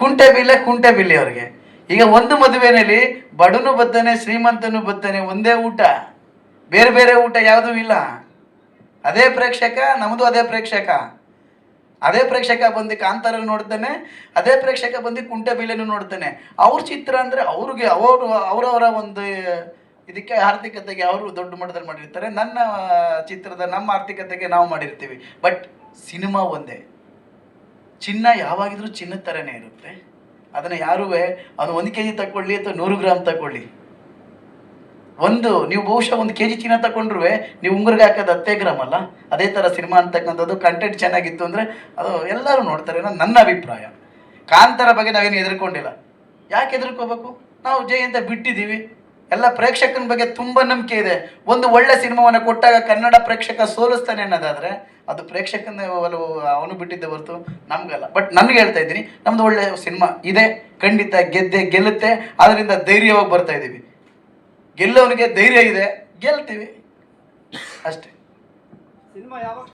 ಕುಂಟೆ ಬಿಲ್ಲೆ ಕುಂಟೆ ಬಿಲ್ಲೆ ಅವ್ರಿಗೆ. ಈಗ ಒಂದು ಮದುವೆನಲ್ಲಿ ಬಡನು ಬದ್ದಾನೆ, ಶ್ರೀಮಂತನು ಬದ್ದಾನೆ ಒಂದೇ ಊಟ. ಬೇರೆ ಬೇರೆ ಊಟ ಯಾವುದೂ ಇಲ್ಲ. ಅದೇ ಪ್ರೇಕ್ಷಕ ನಮ್ಮದು ಅದೇ ಪ್ರೇಕ್ಷಕ. ಅದೇ ಪ್ರೇಕ್ಷಕ ಬಂದು ಕಾಂತಾರ ನೋಡ್ತಾನೆ, ಅದೇ ಪ್ರೇಕ್ಷಕ ಬಂದು ಕುಂಟೆ ಬಿಲ್ಲೆನು ನೋಡ್ತಾನೆ. ಅವ್ರ ಚಿತ್ರ ಅಂದರೆ ಅವ್ರಿಗೆ, ಅವರು, ಅವರವರ ಒಂದು ಇದಕ್ಕೆ ಆರ್ಥಿಕತೆಗೆ ಅವರು ದೊಡ್ಡ ಮಟ್ಟದಲ್ಲಿ ಮಾಡಿರ್ತಾರೆ. ನನ್ನ ಚಿತ್ರದ ನಮ್ಮ ಆರ್ಥಿಕತೆಗೆ ನಾವು ಮಾಡಿರ್ತೀವಿ. ಬಟ್ ಸಿನಿಮಾ ಒಂದೇ. ಚಿನ್ನ ಯಾವಾಗಿದ್ರೂ ಚಿನ್ನದ ಥರನೇ ಇರುತ್ತೆ. ಅದನ್ನು ಯಾರೂ ಅವನು ಒಂದು ಕೆ ಜಿ ತಗೊಳ್ಳಿ ಅಥವಾ ನೂರು ಗ್ರಾಮ್ ತಗೊಳ್ಳಿ ಒಂದು, ನೀವು ಬಹುಶಃ ಒಂದು ಕೆ ಜಿ ಚಿನ್ನ ತಗೊಂಡ್ರು ನೀವು ಉಂಗುರ್ಗೆ ಹಾಕೋದು ಹತ್ತೇ ಗ್ರಾಮ್ ಅಲ್ಲ? ಅದೇ ಥರ ಸಿನಿಮಾ ಅಂತಕ್ಕಂಥದ್ದು ಕಂಟೆಂಟ್ ಚೆನ್ನಾಗಿತ್ತು ಅಂದರೆ ಅದು ಎಲ್ಲರೂ ನೋಡ್ತಾರೆ ನನ್ನ ಅಭಿಪ್ರಾಯ. ಕಾಂತರ ಬಗ್ಗೆ ನಾವೇನು ಹೆದರ್ಕೊಂಡಿಲ್ಲ. ಯಾಕೆ ಹೆದರ್ಕೋಬೇಕು? ನಾವು ಜೈ ಅಂತ ಬಿಟ್ಟಿದ್ದೀವಿ. ಎಲ್ಲ ಪ್ರೇಕ್ಷಕನ ಬಗ್ಗೆ ತುಂಬ ನಂಬಿಕೆ ಇದೆ. ಒಂದು ಒಳ್ಳೆ ಸಿನಿಮಾವನ್ನು ಕೊಟ್ಟಾಗ ಕನ್ನಡ ಪ್ರೇಕ್ಷಕ ಸೋಲಿಸ್ತಾನೆ ಅನ್ನೋದಾದರೆ ಅದು ಪ್ರೇಕ್ಷಕನ ಅವನು ಬಿಟ್ಟಿದ್ದೆ ಹೊರತು ನಮಗಲ್ಲ. ಬಟ್ ನನಗೆ ಹೇಳ್ತಾ ಇದ್ದೀನಿ, ನಮ್ದು ಒಳ್ಳೆ ಸಿನಿಮಾ ಇದೆ, ಖಂಡಿತ ಗೆದ್ದೆ, ಗೆಲ್ಲುತ್ತೆ ಅದರಿಂದ ಧೈರ್ಯವಾಗಿ ಬರ್ತಾ ಇದ್ದೀವಿ. ಗೆಲ್ಲೋನಿಗೆ ಧೈರ್ಯ ಇದೆ, ಗೆಲ್ತೀವಿ. ಅಷ್ಟೇ. ಸಿನಿಮಾ ಯಾವಾಗ